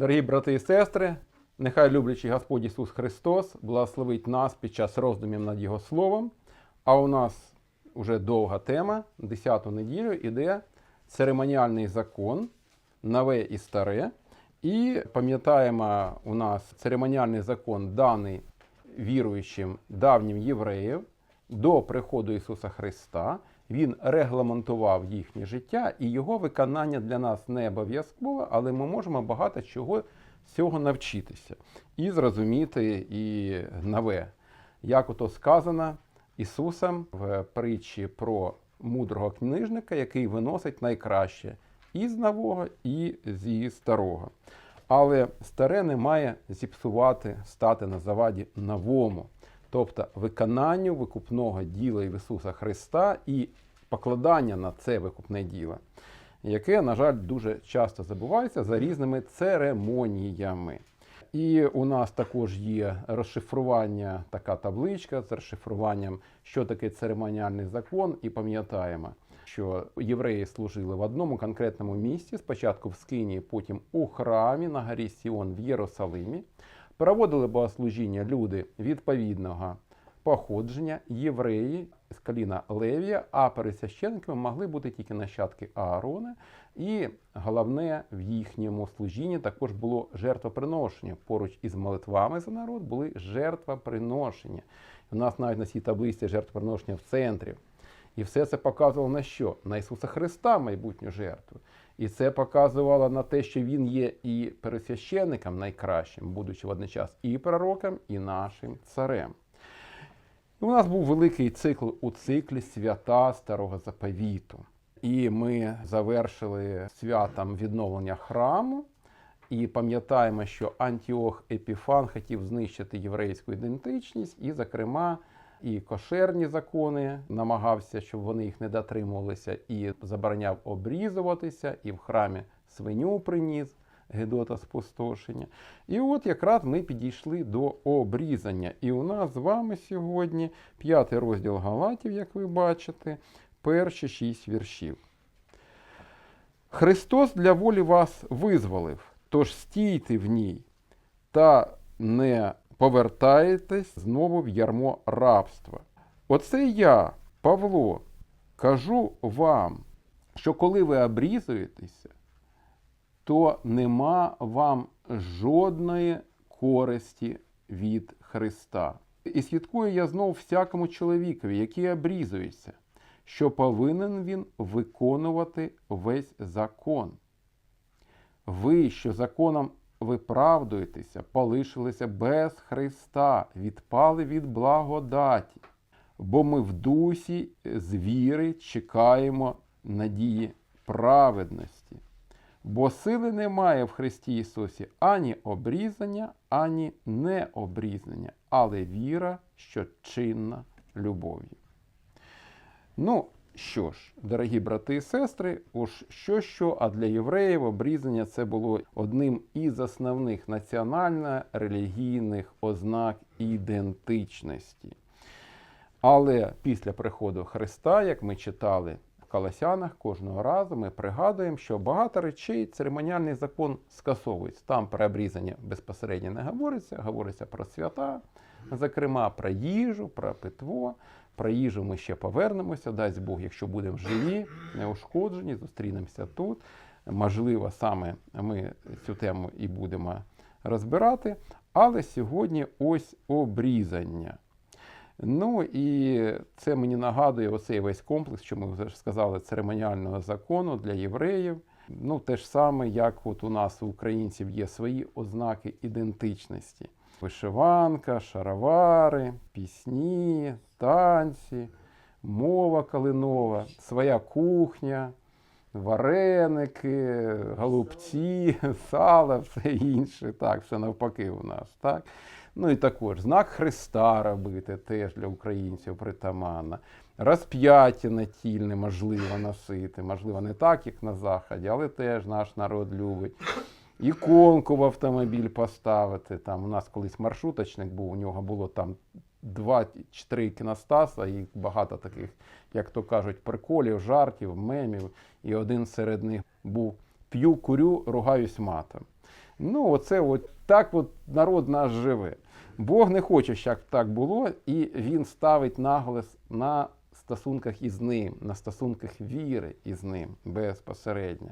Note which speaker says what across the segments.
Speaker 1: Дорогі брати і сестри, нехай люблячий Господь Ісус Христос благословить нас під час роздумів над Його Словом. А у нас вже довга тема, 10-ту неділю іде церемоніальний закон, нове і старе. І пам'ятаємо, у нас церемоніальний закон даний віруючим давнім євреїв до приходу Ісуса Христа. Він регламентував їхнє життя, і його виконання для нас не обов'язково, але ми можемо багато чого з цього навчитися і зрозуміти і нове. Як ото сказано Ісусом в притчі про мудрого книжника, який виносить найкраще і з нового, і зі старого. Але старе не має зіпсувати, стати на заваді новому, тобто виконанню викупного діла Ісуса Христа і покладання на це викупне діло, яке, на жаль, дуже часто забувається за різними церемоніями. І у нас також є розшифрування, така табличка з розшифруванням, що таке церемоніальний закон, і пам'ятаємо, що євреї служили в одному конкретному місці, спочатку в Скинії, потім у храмі на горі Сіон в Єрусалимі. Проводили богослужіння люди відповідного походження, євреї з коліна Левія, а пересвященниками могли бути тільки нащадки Аарона. І головне в їхньому служінні також було жертвоприношення. Поруч із молитвами за народ були жертвоприношення. У нас навіть на цій таблиці жертвоприношення в центрі. І все це показувало на що? На Ісуса Христа, майбутню жертву. І це показувало на те, що Він є і пересвященником найкращим, будучи водночас і пророком, і нашим царем. І у нас був великий цикл у циклі свята Старого Заповіту. І ми завершили святом відновлення храму. І пам'ятаємо, що Антіох Епіфан хотів знищити єврейську ідентичність, і, зокрема, і кошерні закони намагався, щоб вони їх не дотримувалися, і забороняв обрізуватися, і в храмі свиню приніс. Гедота спустошення. І от якраз ми підійшли до обрізання. І у нас з вами сьогодні п'ятий розділ Галатів, як ви бачите, перші шість віршів. Христос для волі вас визволив, тож стійте в ній та не повертаєтесь знову в ярмо рабства. Оце я, Павло, кажу вам, що коли ви обрізуєтеся, то нема вам жодної користі від Христа. І свідкую я знов всякому чоловікові, який обрізується, що повинен він виконувати весь закон. Ви, що законом виправдуєтеся, полишилися без Христа, відпали від благодаті, бо ми в дусі з віри чекаємо надії праведності. Бо сили немає в Христі Ісусі ані обрізання, ані необрізання, але віра, що чинна любов'ю. Ну, що ж, дорогі брати і сестри, уж що що, а для євреїв обрізання це було одним із основних національно-релігійних ознак ідентичності. Але після приходу Христа, як ми читали в Колосянах, кожного разу ми пригадуємо, що багато речей церемоніальний закон скасовується. Там про обрізання безпосередньо не говориться, говориться про свята, зокрема про їжу, про питво. Про їжу ми ще повернемося, дасть Бог, якщо будемо живі, неушкоджені, зустрінемося тут. Можливо, саме ми цю тему і будемо розбирати. Але сьогодні ось обрізання. Ну і це мені нагадує оцей весь комплекс, що ми вже сказали, церемоніального закону для євреїв. Ну, те ж саме, як от у нас у українців є свої ознаки ідентичності. Вишиванка, шаровари, пісні, танці, мова калинова, своя кухня, вареники, голубці, сало, все інше. Так, все навпаки у нас. так. Ну і також знак Христа робити теж для українців притаманно. Розп'яття натільне можливо носити, можливо, не так, як на Заході, але теж наш народ любить. Іконку в автомобіль поставити. Там у нас колись маршруточник був, у нього було там два чи три іконостаса, і багато таких, як то кажуть, приколів, жартів, мемів. І один серед них був п'ю, курю, ругаюсь матом. Ну, оце от так от народ наш живе. Бог не хоче, щоб так було, і він ставить наголос на стосунках із ним, на стосунках віри із ним безпосередньо.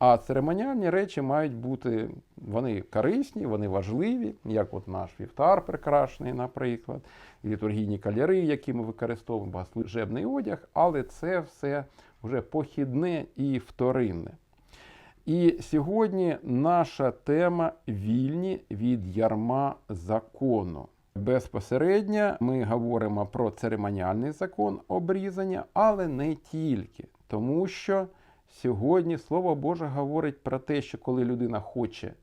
Speaker 1: А церемоніальні речі мають бути вони корисні, вони важливі, як от наш вівтар прикрашений, наприклад, літургійні кольори, які ми використовуємо, богослужебний одяг, але це все вже похідне і вторинне. І сьогодні наша тема вільні від ярма закону. Безпосередньо ми говоримо про церемоніальний закон обрізання, але не тільки, тому що сьогодні Слово Боже говорить про те, що коли людина хоче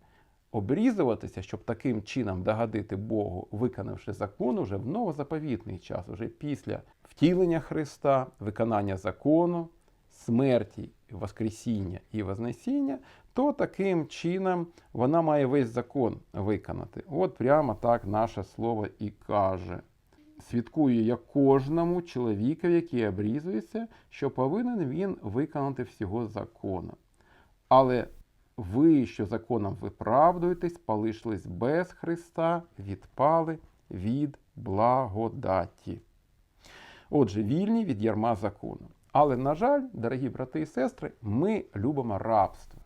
Speaker 1: обрізуватися, щоб таким чином догодити Богу, виконавши закон уже в новозаповітний час, уже після втілення Христа, виконання закону, смерті, Воскресіння і Вознесіння, то таким чином вона має весь закон виконати. От прямо так наше слово і каже. Свідкую я кожному чоловікові, який обрізується, що повинен він виконати всього закону. Але ви, що законом виправдуєтесь, полишились без Христа, відпали від благодаті. Отже, вільні від ярма закону. Але, на жаль, дорогі брати і сестри, ми любимо рабство.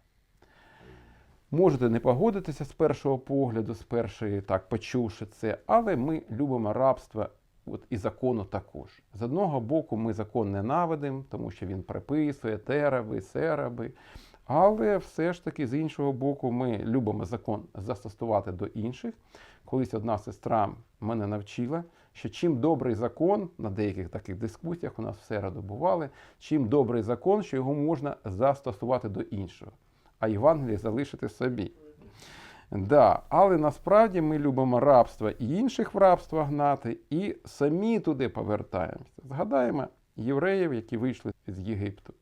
Speaker 1: Можете не погодитися з першого погляду, з першої, так, почувши це, але ми любимо рабство от, і закону також. З одного боку, ми закон ненавидимо, тому що він приписує тераби, сераби. Але все ж таки, з іншого боку, ми любимо закон застосувати до інших. Колись одна сестра мене навчила, що чим добрий закон, на деяких таких дискусіях у нас в середу бували, чим добрий закон, що його можна застосувати до іншого, а Євангеліє залишити собі. Да, але насправді ми любимо рабство і інших в рабство гнати, і самі туди повертаємося. Згадаємо євреїв, які вийшли з Єгипту.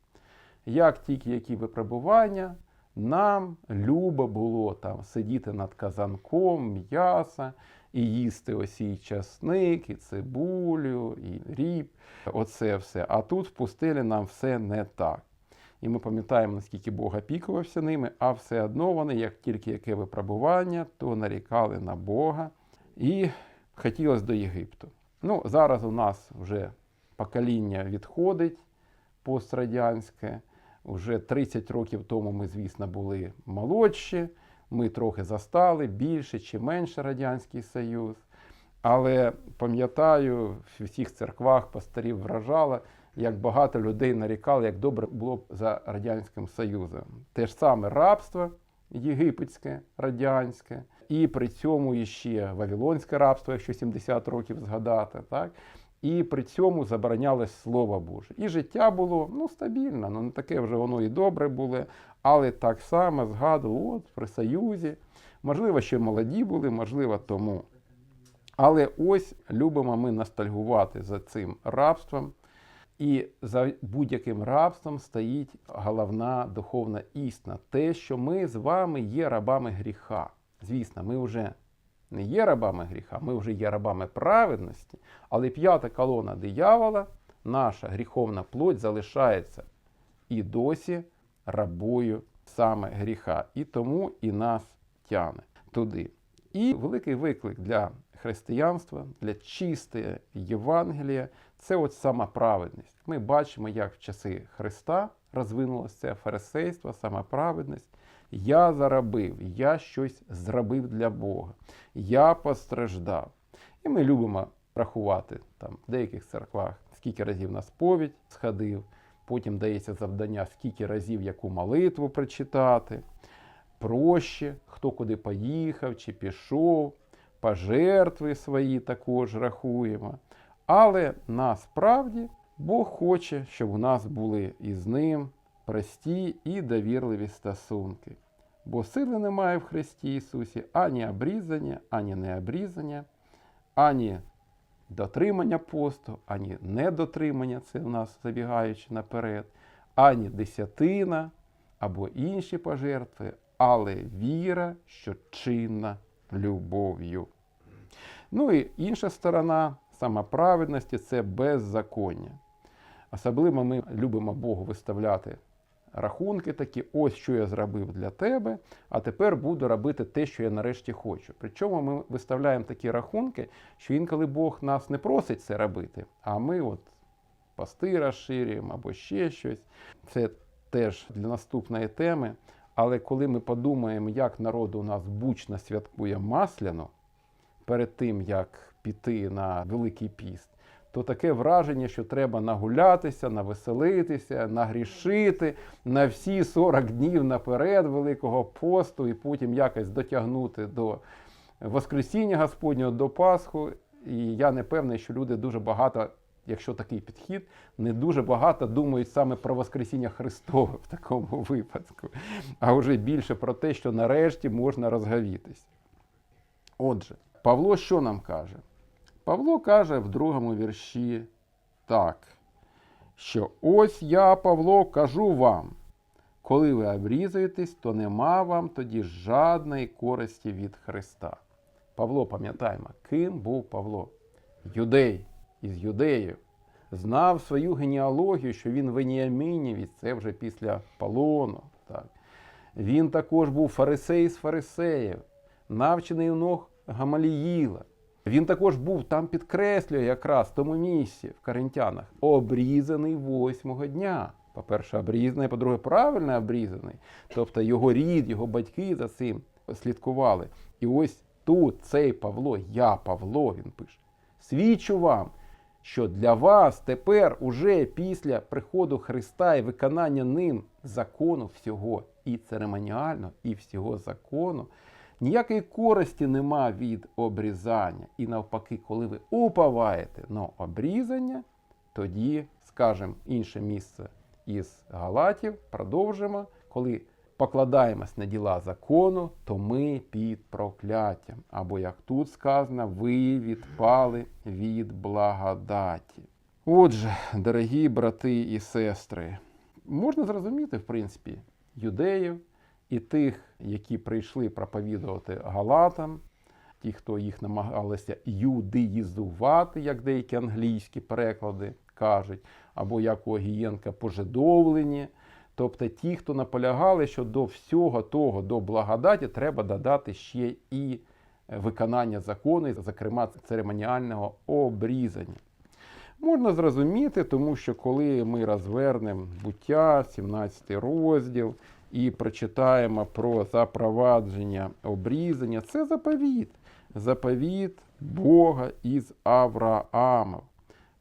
Speaker 1: Як тільки які випробування, нам любо було там сидіти над казанком м'яса і їсти ось і часник, і цибулю, і ріб. Оце все. А тут в пустелі нам все не так. І ми пам'ятаємо, наскільки Бог опікувався ними, а все одно вони, як тільки яке випробування, то нарікали на Бога і хотілося до Єгипту. Ну, зараз у нас вже покоління відходить пострадянське. Уже 30 років тому ми, звісно, були молодші, ми трохи застали більше чи менше Радянський Союз. Але пам'ятаю, в всіх церквах пастирів вражало, як багато людей нарікали, як добре було б за Радянським Союзом. Те ж саме рабство єгипетське, радянське, і при цьому іще Вавилонське рабство, якщо 70 років згадати. так? І при цьому заборонялось Слово Боже. І життя було ну, стабільне, ну не таке вже воно і добре було, але так само згадував, от при Союзі. Можливо, ще молоді були, можливо, тому. Але ось любимо ми ностальгувати за цим рабством. І за будь-яким рабством стоїть головна духовна істина. Те, що ми з вами є рабами гріха. Звісно, ми вже не є рабами гріха, ми вже є рабами праведності, але п'ята колона диявола, наша гріховна плоть, залишається і досі рабою саме гріха. І тому і нас тяне туди. І великий виклик для християнства, для чистої Євангелія це от сама праведність. Ми бачимо, як в часи Христа розвинулося це фарисейство, сама праведність. Я заробив, я щось зробив для Бога, я постраждав. І ми любимо рахувати там в деяких церквах, скільки разів на сповідь сходив, потім дається завдання, скільки разів яку молитву прочитати. Проще, хто куди поїхав чи пішов, пожертви свої також рахуємо. Але насправді Бог хоче, щоб у нас були із ним прості і довірливі стосунки. Бо сили немає в Христі Ісусі ані обрізання, ані необрізання, ані дотримання посту, ані недотримання, це у нас забігаючи наперед, ані десятина або інші пожертви, але віра, що чинна любов'ю. Ну і інша сторона самоправедності це беззаконня. Особливо ми любимо Богу виставляти рахунки такі: ось що я зробив для тебе, а тепер буду робити те, що я нарешті хочу. Причому ми виставляємо такі рахунки, що інколи Бог нас не просить це робити, а ми от пости розширюємо або ще щось. Це теж для наступної теми. Але коли ми подумаємо, як народ у нас бучно святкує Масляну перед тим, як піти на Великий піст, то таке враження, що треба нагулятися, навеселитися, нагрішити на всі 40 днів наперед Великого посту і потім якось дотягнути до Воскресіння Господнього, до Пасху. І я не певний, що люди дуже багато, якщо такий підхід, не дуже багато думають саме про Воскресіння Христове в такому випадку, а вже більше про те, що нарешті можна розгавітись. Отже, Павло що нам каже? Павло каже в другому вірші так, що ось я, Павло, кажу вам, коли ви обрізуєтесь, то нема вам тоді жадної користі від Христа. Павло, пам'ятаємо, ким був Павло? Юдей із юдеїв. Знав свою генеалогію, що він Веніамінівець, це вже після полону. Так. Він також був фарисей з фарисеїв, навчений у ног Гамаліїла. Він також був там підкреслює якраз в тому місці в Коринтянах, обрізаний восьмого дня. По-перше, обрізаний, по-друге, правильно обрізаний. Тобто його рід, його батьки за цим слідкували. І ось тут цей Павло, я Павло, він пише, свідчу вам, що для вас тепер, уже після приходу Христа і виконання ним закону всього, і церемоніально, і всього закону, ніякої користі нема від обрізання. І навпаки, коли ви уповаєте на обрізання, тоді, скажемо, інше місце із Галатів, продовжимо, коли покладаємось на діла закону, то ми під прокляттям. Або, як тут сказано, ви відпали від благодаті. Отже, дорогі брати і сестри, можна зрозуміти, в принципі, юдеїв і тих, які прийшли проповідувати галатам, ті, хто їх намагалися юдеїзувати, як деякі англійські переклади кажуть, або як у Огієнка пожидовлені. Тобто ті, хто наполягали, що до всього того, до благодаті, треба додати ще і виконання закону, зокрема церемоніального обрізання. Можна зрозуміти, тому що коли ми розвернемо буття, 17 розділ, і прочитаємо про запровадження обрізання, це заповіт. Заповіт Бога із Авраамом.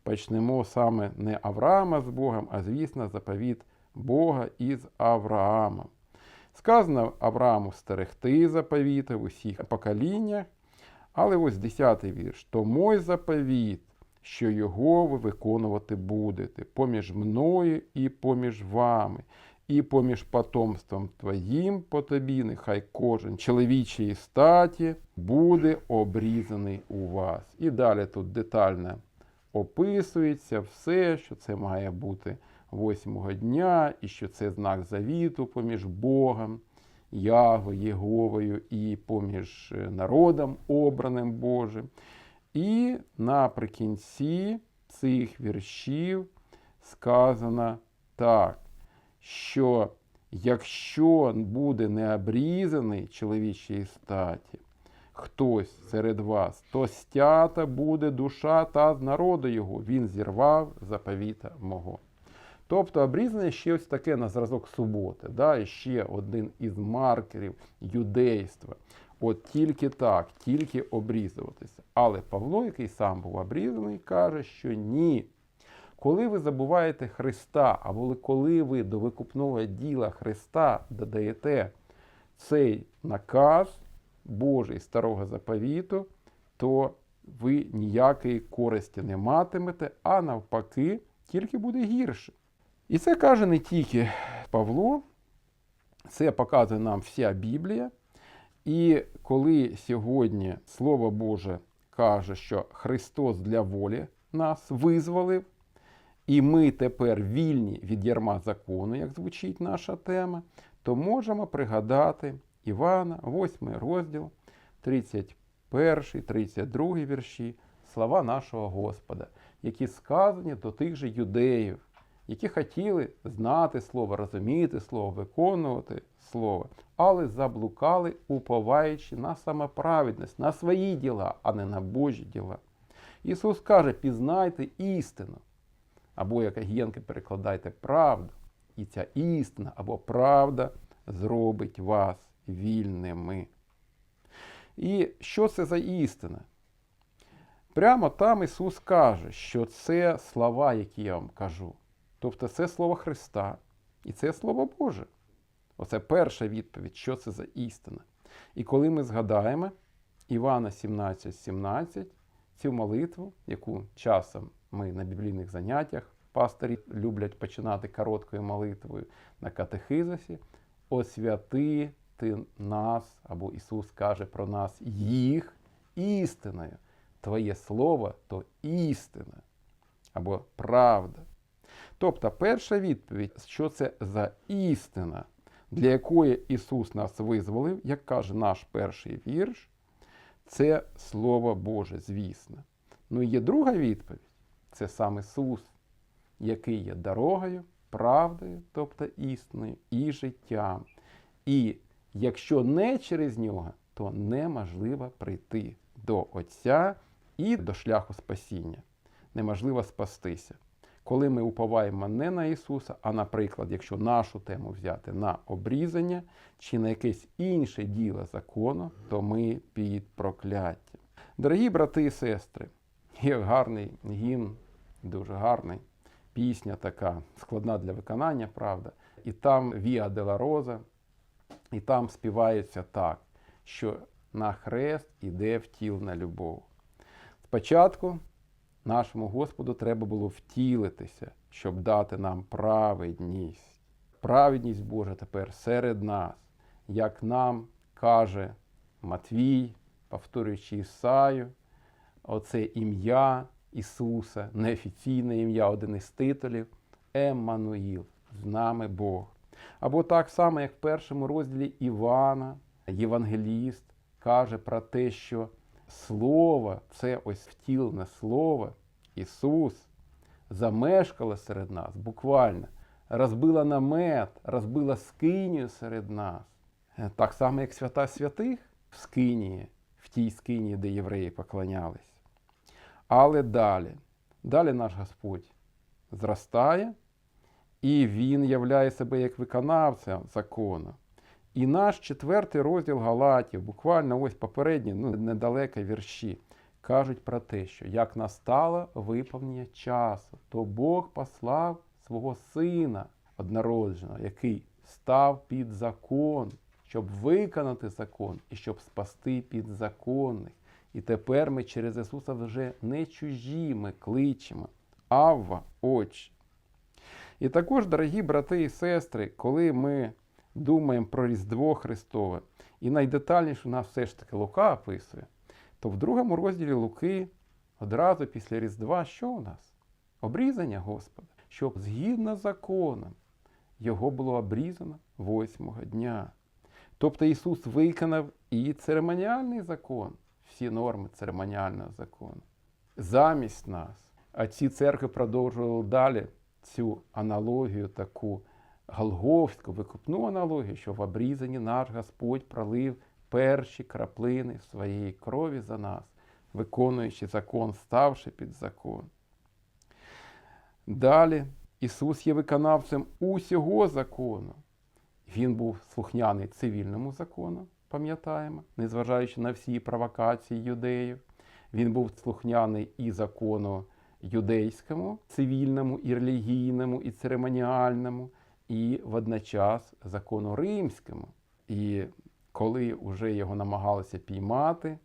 Speaker 1: Почнемо саме не Авраама з Богом, а звісно, заповіт Бога із Авраамом. Сказано Аврааму стерегти заповіти в усіх поколіннях. Але ось 10 вірш. То мой заповіт, що його ви виконувати будете поміж мною і поміж вами, і поміж потомством твоїм по тобі, нехай кожен чоловічої статі буде обрізаний у вас. І далі тут детально описується все, що це має бути восьмого дня, і що це знак завіту поміж Богом, Яго, Єговою і поміж народом, обраним Божим. І наприкінці цих віршів сказано так, що якщо буде не обрізаний чоловічій статі, хтось серед вас, то стята буде душа та з народу його, він зірвав заповіта мого. Тобто обрізання ще ось таке на зразок суботи, да, ще один із маркерів юдейства. От тільки так, тільки обрізуватися. Але Павло, який сам був обрізаний, каже, що ні. Коли ви забуваєте Христа, або коли ви до викупного діла Христа додаєте цей наказ Божий старого заповіту, то ви ніякої користі не матимете, а навпаки, тільки буде гірше. І це каже не тільки Павло, це показує нам вся Біблія. І коли сьогодні Слово Боже каже, що Христос для волі нас визволив, і ми тепер вільні від ярма закону, як звучить наша тема, то можемо пригадати Івана, 8 розділ, 31, 32 вірші, слова нашого Господа, які сказані до тих же юдеїв. Які хотіли знати слово, розуміти слово, виконувати слово, але заблукали, уповаючи на самоправедність, на свої діла, а не на Божі діла. Ісус каже: пізнайте істину. Або, як агієнки, перекладайте правду. І ця істина або правда зробить вас вільними. І що це за істина? Прямо там Ісус каже, що це слова, які я вам кажу. Тобто це слово Христа і це Слово Боже. Оце перша відповідь, що це за істина. І коли ми згадаємо Івана 17, 17, цю молитву, яку часом ми на біблійних заняттях пастирі люблять починати короткою молитвою на катехизисі, освяти ти нас, або Ісус каже про нас їх істиною. Твоє слово то істина або правда. Тобто, перша відповідь, що це за істина, для якої Ісус нас визволив, як каже наш перший вірш, це Слово Боже, звісно. Ну і є друга відповідь це сам Ісус, який є дорогою, правдою, тобто істиною, і життям. І якщо не через нього, то неможливо прийти до Отця і до шляху спасіння. Неможливо спастися. Коли ми уповаємо не на Ісуса, а, наприклад, якщо нашу тему взяти на обрізання чи на якесь інше діло закону, то ми під прокляттям. Дорогі брати і сестри, є гарний гімн, дуже гарний, пісня така, складна для виконання, правда. І там Віа Дела Роза, і там співається так, що на хрест іде втілена любов. Спочатку нашому Господу треба було втілитися, щоб дати нам праведність. Праведність Божа тепер серед нас, як нам каже Матвій, повторюючи Ісаю, оце ім'я Ісуса, неофіційне ім'я, один із титулів Еммануїл, з нами Бог. Або так само, як в першому розділі Івана, Євангеліст, каже про те, що Слово, це ось втілене Слово, Ісус, замешкало серед нас, буквально, розбила намет, розбила скинію серед нас. Так само, як свята святих в скинії, в тій скинії, де євреї поклонялись. Але далі, далі наш Господь зростає, і Він являє себе як виконавця закону. І наш четвертий розділ Галатів, буквально ось попередні, ну недалеко вірші, кажуть про те, що як настало виповнення часу, то Бог послав свого Сина однородженого, який став під закон, щоб виконати закон і щоб спасти підзаконних. І тепер ми через Ісуса вже не чужі, ми кличемо. Авва, очі. І також, дорогі брати і сестри, коли ми думаємо про Різдво Христове, і найдетальніше у нас все ж таки Лука описує, то в другому розділі Луки одразу після Різдва що у нас? Обрізання Господа, щоб згідно законом його було обрізано восьмого дня. Тобто Ісус виконав і церемоніальний закон, всі норми церемоніального закону. Замість нас. А ці церкви продовжували далі цю аналогію, таку голговську, викупну аналогію, що в обрізанні наш Господь пролив перші краплини своєї крові за нас, виконуючи закон, ставши під закон. Далі Ісус є виконавцем усього закону. Він був слухняний цивільному закону, пам'ятаємо, незважаючи на всі провокації юдеїв. Він був слухняний і закону юдейському, цивільному, і релігійному, і церемоніальному, і водночас закону римському. І коли вже його намагалися піймати,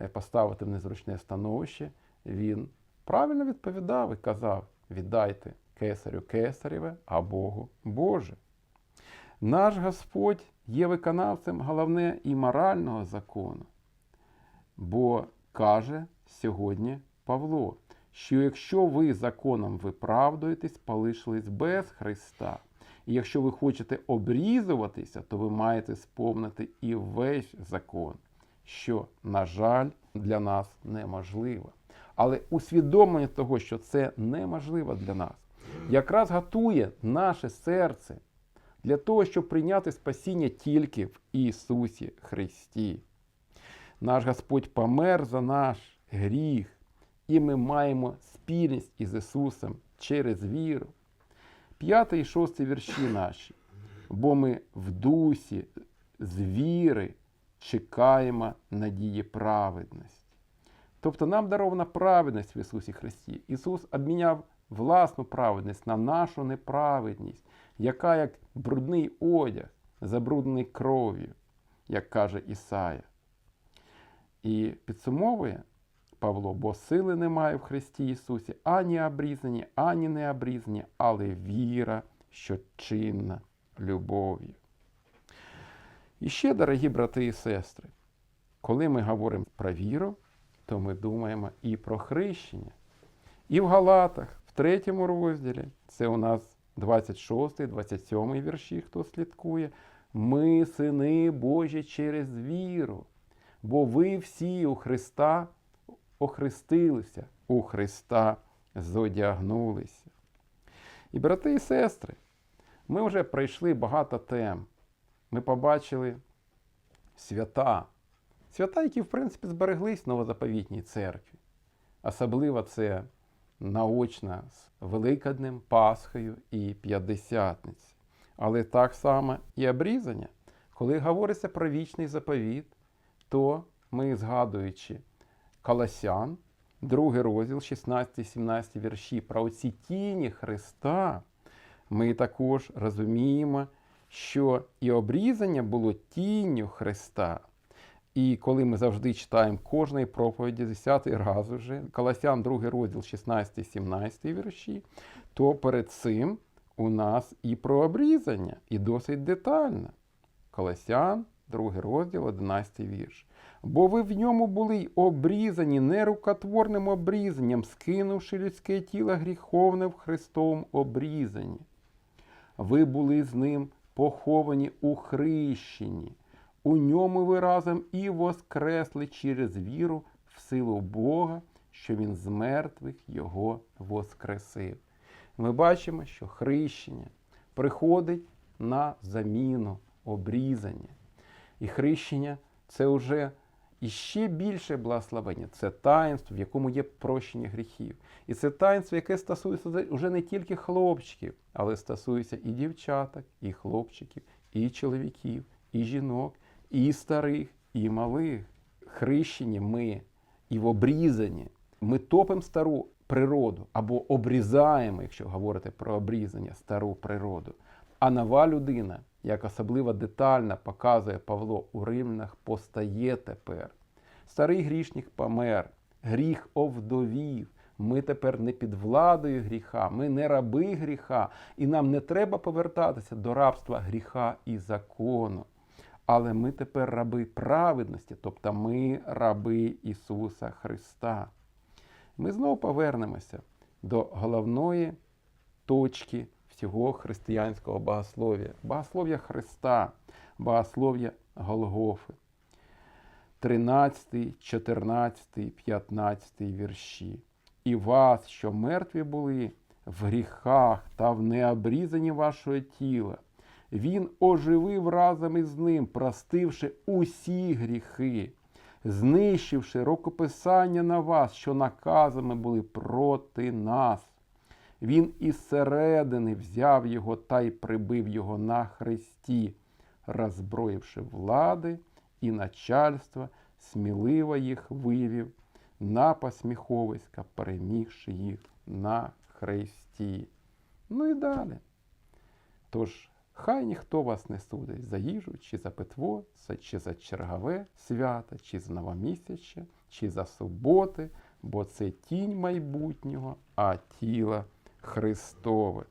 Speaker 1: е, поставити в незручне становище, він правильно відповідав і казав: віддайте кесарю кесареве, а Богу Боже. Наш Господь є виконавцем головне і морального закону, бо каже сьогодні Павло, що якщо ви законом виправдуєтесь, полишились без Христа, і якщо ви хочете обрізуватися, то ви маєте сповнити і весь закон, що, на жаль, для нас неможливо. Але усвідомлення того, що це неможливо для нас, якраз готує наше серце для того, щоб прийняти спасіння тільки в Ісусі Христі. Наш Господь помер за наш гріх, і ми маємо спільність із Ісусом через віру. П'ятий і шостий вірші наші. Бо ми в дусі з віри чекаємо надії праведності. Тобто нам дарована праведність в Ісусі Христі. Ісус обміняв власну праведність на нашу неправедність, яка як брудний одяг, забруднений кров'ю, як каже Ісая. І підсумовує Павло, бо сили немає в Христі Ісусі ані обрізані, ані не обрізані, але віра, що чинна любов'ю. І ще, дорогі брати і сестри, коли ми говоримо про віру, то ми думаємо і про хрещення. І в Галатах, в третьому розділі, це у нас 26, 27 вірші, хто слідкує. Ми сини Божі через віру, бо ви всі у Христа охрестилися, у Христа зодягнулися. І, брати і сестри, ми вже пройшли багато тем. Ми побачили свята, свята, які, в принципі, збереглись в новозаповітній церкві. Особливо це наочно з Великоднем, Пасхою і П'ятдесятниці. Але так само і обрізання. Коли говориться про вічний заповіт, то ми, згадуючи Колосян, другий розділ, 16-17 вірші, про оці тіні Христа, ми також розуміємо, що і обрізання було тінню Христа. І коли ми завжди читаємо кожної проповіді, 10 раз вже, Колосян, 2 розділ, 16-17 вірші, то перед цим у нас і про обрізання, і досить детально. Колосян, 2 розділ, 11 вірш. Бо ви в ньому були обрізані нерукотворним обрізанням, скинувши людське тіло гріховне в Христовому обрізанні. Ви були з ним поховані у хрещенні. У ньому ви разом і воскресли через віру в силу Бога, що Він з мертвих Його воскресив. Ми бачимо, що хрещення приходить на заміну обрізання. І хрещення це вже іще більше благословення. Це таїнство, в якому є прощення гріхів. І це таїнство, яке стосується вже не тільки хлопчиків, але стосується і дівчаток, і хлопчиків, і чоловіків, і жінок, і старих, і малих. Хрещені ми і в обрізанні. Ми топимо стару природу або обрізаємо, якщо говорити про обрізання, стару природу. А нова людина, як особливо детально показує Павло у Римлянах, постає тепер. Старий грішник помер, гріх овдовів. Ми тепер не під владою гріха, ми не раби гріха, і нам не треба повертатися до рабства гріха і закону. Але ми тепер раби праведності, тобто ми раби Ісуса Христа. Ми знову повернемося до головної точки всього християнського богослов'я, богослов'я Христа, богослов'я Голгофи. 13, 14, 15 вірші. І вас, що мертві були в гріхах та в необрізанні вашого тіла, Він оживив разом із ним, простивши усі гріхи, знищивши рукописання на вас, що наказами були проти нас. Він із середини взяв його та й прибив його на хресті, роззброївши влади і начальства, сміливо їх вивів на посміховиська, перемігши їх на хресті. Ну і далі. Тож, хай ніхто вас не судить за їжу, чи за питво, чи за чергове свято, чи за новомісяче, чи за суботи, бо це тінь майбутнього, а тіло Христове.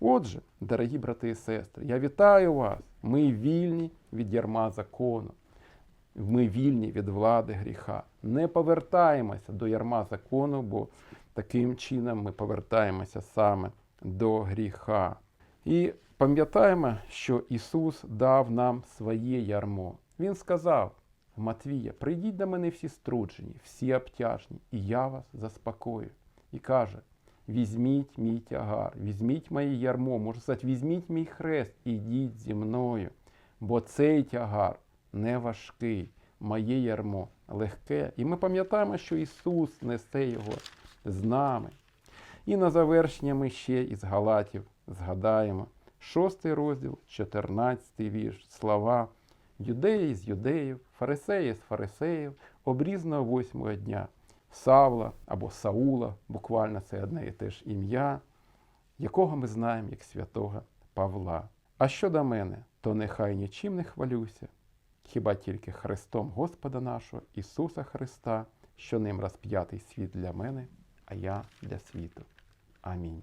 Speaker 1: Отже, дорогі брати і сестри, я вітаю вас. Ми вільні від ярма закону. Ми вільні від влади гріха. Не повертаємося до ярма закону, бо таким чином ми повертаємося саме до гріха. І пам'ятаємо, що Ісус дав нам своє ярмо. Він сказав Матвія: прийдіть до мене всі струджені, всі обтяжні, і я вас заспокою. І каже: візьміть мій тягар, візьміть моє ярмо, можу сказати, візьміть мій хрест, ідіть зі мною, бо цей тягар не важкий, моє ярмо легке. І ми пам'ятаємо, що Ісус несе його з нами. І на завершення ми ще із Галатів згадаємо шостий розділ, 14 вірш, слова юдеї з юдеїв, фарисеї з фарисеїв, обрізного восьмого дня, Савла або Саула, буквально це одне і те ж ім'я, якого ми знаємо як святого Павла. А щодо мене, то нехай нічим не хвалюся, хіба тільки Христом Господа нашого, Ісуса Христа, що ним розп'ятий світ для мене, а я для світу. Амінь.